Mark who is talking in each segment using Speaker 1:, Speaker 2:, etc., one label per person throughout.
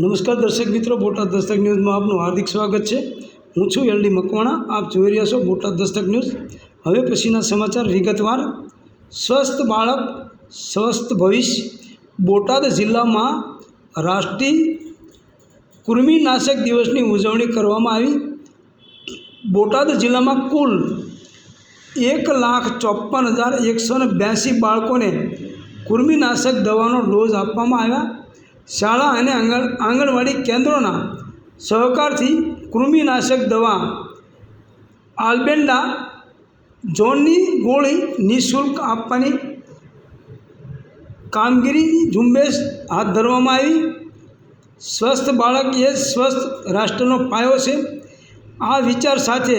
Speaker 1: નમસ્કાર દર્શક મિત્રો, બોટાદ દસ્તક ન્યૂઝમાં આપનું હાર્દિક સ્વાગત છે. હું છું એલડી મકવાણા, આપ જોઈ રહ્યા છો બોટાદ દસ્તક ન્યૂઝ. હવે પછીના સમાચાર વિગતવાર. સ્વસ્થ બાળક, સ્વસ્થ ભવિષ્ય. બોટાદ જિલ્લામાં રાષ્ટ્રીય કૃમિનાશક દિવસની ઉજવણી કરવામાં આવી. બોટાદ જિલ્લામાં કુલ એક લાખ ચોપન હજાર એકસો ને બ્યાસી બાળકોને કૃમિનાશક દવાનો ડોઝ આપવામાં આવ્યા. શાળા અને આંગણ, આંગણવાડી કેન્દ્રોના સહકારથી કૃમિનાશક દવા, આલ્બેન્ડા ઝોનની ગોળી નિઃશુલ્ક આપવાની કામગીરી ઝુંબેશ હાથ ધરવામાં આવી. સ્વસ્થ બાળક એ સ્વસ્થ રાષ્ટ્રનો પાયો છે. આ વિચાર સાથે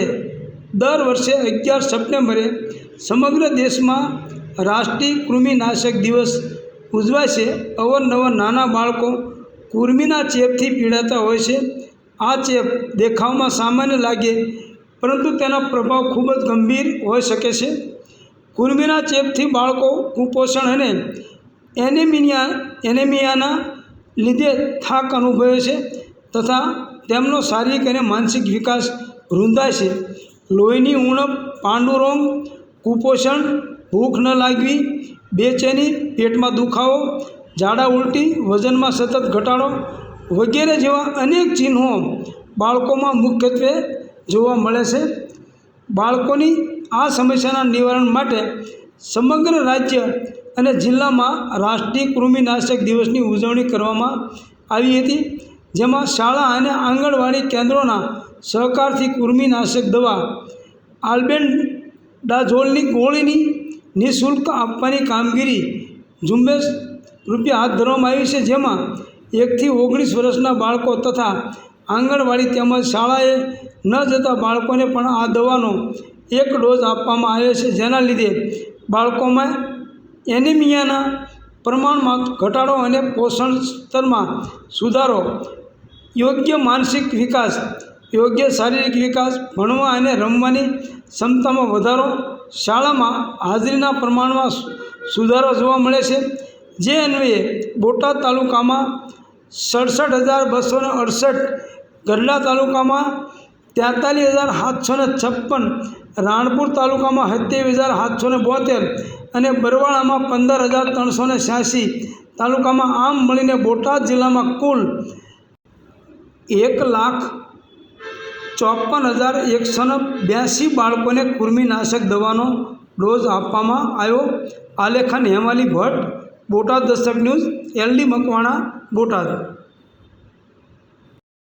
Speaker 1: દર વર્ષે અગિયાર સપ્ટેમ્બરે સમગ્ર દેશમાં રાષ્ટ્રીય કૃમિનાશક દિવસ ઉજવાય છે. અવારનવાર નાના બાળકો કુર્મીના ચેપથી પીડાતા હોય છે. આ ચેપ દેખાવમાં સામાન્ય લાગે, પરંતુ તેના પ્રભાવ ખૂબ જ ગંભીર હોઈ શકે છે. કુર્મીના ચેપથી બાળકો કુપોષણ અને એનેમિનિયા, એનેમિયાના લીધે થાક અનુભવે છે તથા તેમનો શારીરિક અને માનસિક વિકાસ રૂંધાય છે. લોહીની ઉણપ, પાંડુરોગ, કુપોષણ, ભૂખ ન લાગવી બેચેની પેટમાં દુખાવો ઝાડા ઉલટી, વજનમાં સતત ઘટાડો વગેરે જેવા અનેક ચિહ્નો બાળકોમાં મુખ્યત્વે જોવા મળે છે. બાળકોની આ સમસ્યાના નિવારણ માટે સમગ્ર રાજ્ય અને જિલ્લામાં રાષ્ટ્રીય કૃમિનાશક દિવસની ઉજવણી કરવામાં આવી હતી, જેમાં શાળા અને આંગણવાડી કેન્દ્રોના સહકારથી કૃમિનાશક દવા, આલ્બેન્ડાઝોલની ગોળીની નિઃશુલ્ક આપવાની કામગીરી ઝુંબેશ રૂપિયા હાથ ધરવામાં આવી છે, જેમાં એકથી ઓગણીસ વર્ષના બાળકો તથા આંગણવાડી તેમજ શાળાએ ન જતા બાળકોને પણ આ દવાનો એક ડોઝ આપવામાં આવે છે. જેના લીધે બાળકોમાં એનિમિયાના પ્રમાણમાં ઘટાડો અને પોષણ સ્તરમાં સુધારો, યોગ્ય માનસિક વિકાસ યોગ્ય શારીરિક વિકાસ, ભણવા અને રમવાની ક્ષમતામાં વધારો શાળામાં હાજરીના પ્રમાણમાં સુધારો જોવા મળે છે. જે અન્વયે બોટાદ તાલુકામાં સડસઠ હજાર બસો ને અડસઠ ગઢડા તાલુકામાં તેતાલીસ હજાર સાતસો ને છપ્પન, રાણપુર તાલુકામાં સત્યાવીસ હજાર સાતસો ને બોતેર અને બરવાળામાં પંદર હજાર ત્રણસો ને છ્યાસી તાલુકામાં આમ મળીને બોટાદ જિલ્લામાં કુલ એક લાખ ચોપન હજાર એકસો બ્યાસી બાળકોને કૃમિનાશક દવાનો ડોઝ આપવામાં આવ્યો. આલેખન હેમાલી ભટ્ટ, બોટાદ દસ્તક ન્યૂઝ એલડી મકવાણા, બોટાદ.